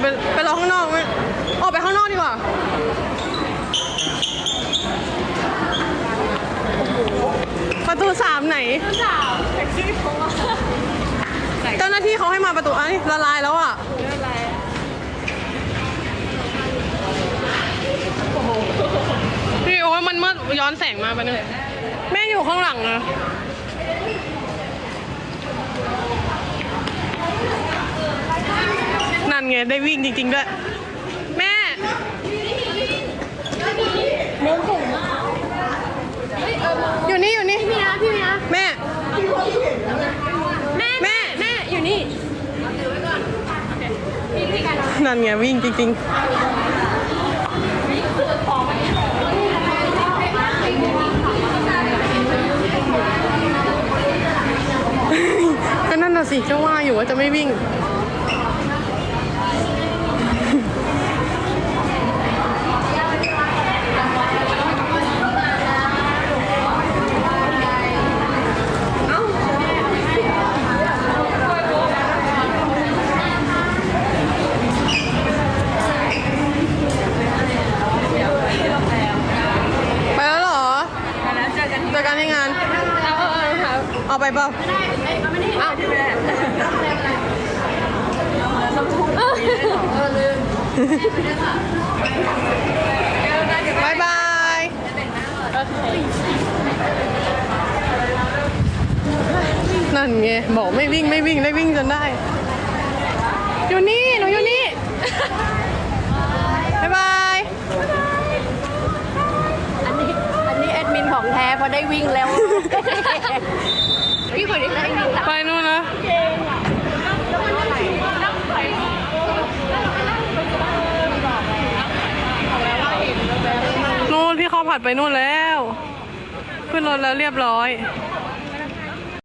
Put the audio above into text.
ไปไปรอข้างนอกไหมออกไปข้างนอกดีกว่าประตูสามไหน สาวแท็กซี่โทรมาเจ้าหน้าที่เขาให้มาประตูอันนี้ละลายแล้วอะไม่เป็นไรพี่โอ้ยมันมืดย้อนแสงมาไปะเนี่ยแม่อยู่ข้างหลังนะ นั่นไง ได้วิ่งจริงๆด้วย แม่อยู่นี่อยู่นี่ พี่นะพี่นะแม่ แม่แม่แม่อยู่นี่นนั่นไง วิ่งจริงๆก็นั่นน่ะสิก็ว่าอยู่ว่าจะไม่วิ่ง ไปแล้วเหรอ แล้วเจอ กันเจอกันในงาน เอาเออเออครับเอาไปเปล่าอ้าวพี่แม่เออลืมบายบายนั่นไงบอกไม่วิ่งไม่วิ่งได้วิ่งจนได้ อยู่นี่ หนูอยู่นี่ บายบาย อันนี้อันนี้แอดมินของแท้ เพราะได้วิ่งแล้ว พี่คนนี้ได้วิ่งไปนู่นนะนู่นพี่เขาผัดไปนู่นแล้ว ขึ้นรถแล้วเรียบร้อย